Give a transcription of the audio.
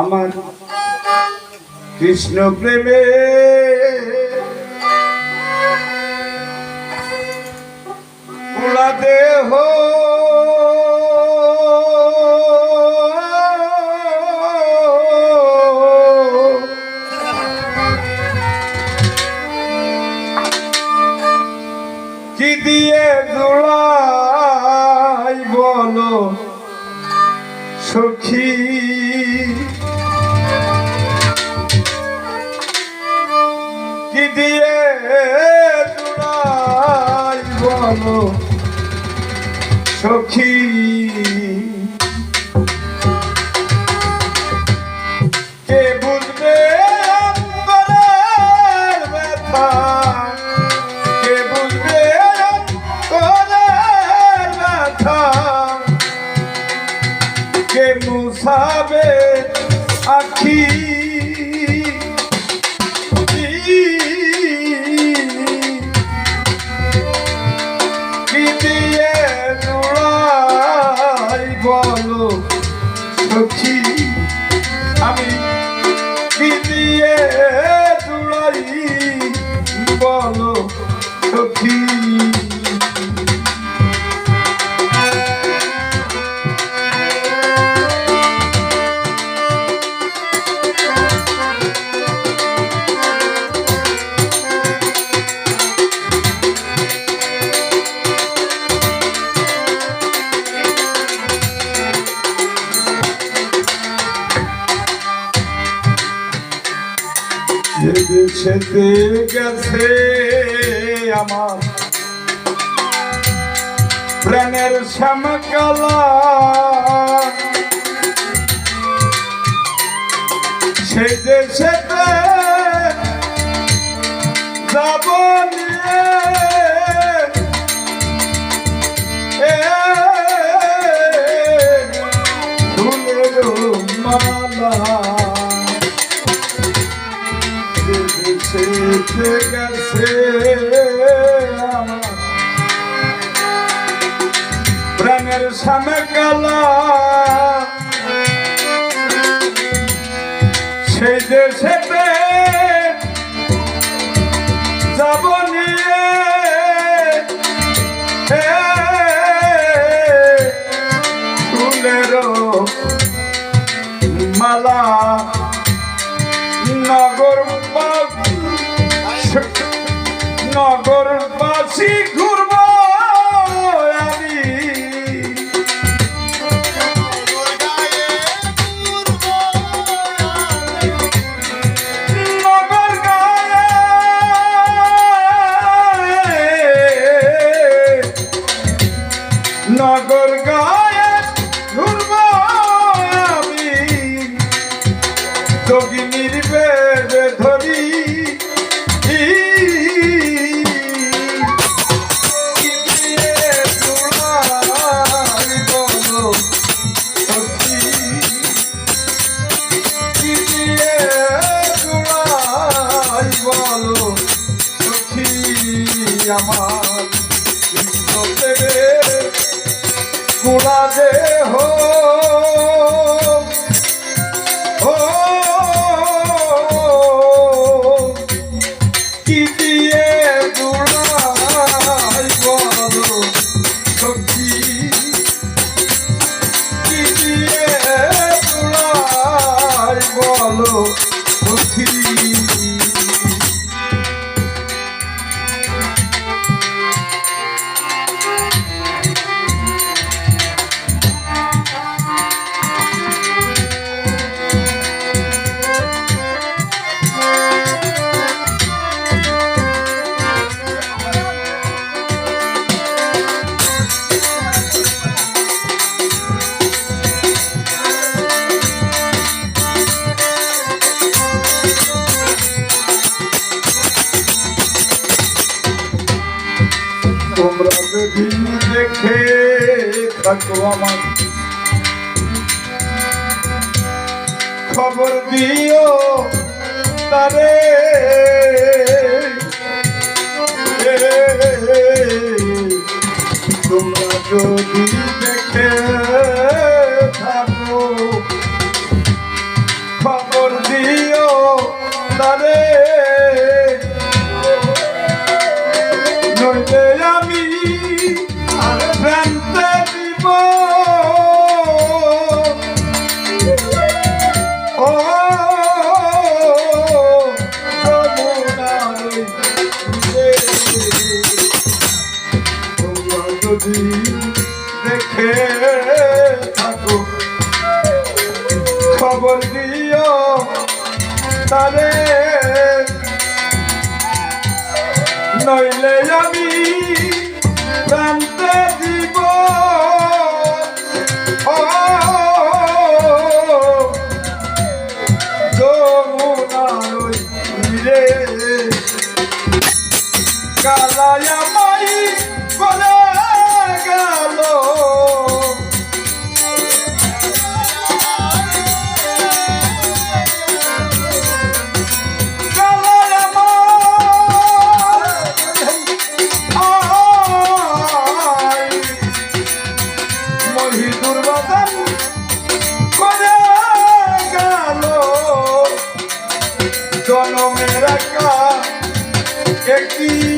আমার কৃষ্ণ প্রেমে। পুরা দেহ। কি দিয়ে জোড়াই বলো সখী? সখী কে বুঝবে ব্যথা? কে বুঝবে ব্যথা? কে মুসাবে আখি দেশেতে গেছে আমার। প্রাণের শ্যামকালা। সেই দেশেতে সেতে গেছে প্রাণের সামনে কালা নগর বাসি ঘুরব আমি। নগর গায়ে নগর গায়ে ঘুরব আমি। যোগিনীর আমার কুড়া দেহ দেখে থাকো আমার। খবর দিও তারে। তোমরা যদি দেখে যদি দেখে থাকো। খবর দিও তারে। নইলে আমি প্রান্ত জীবন Turkey.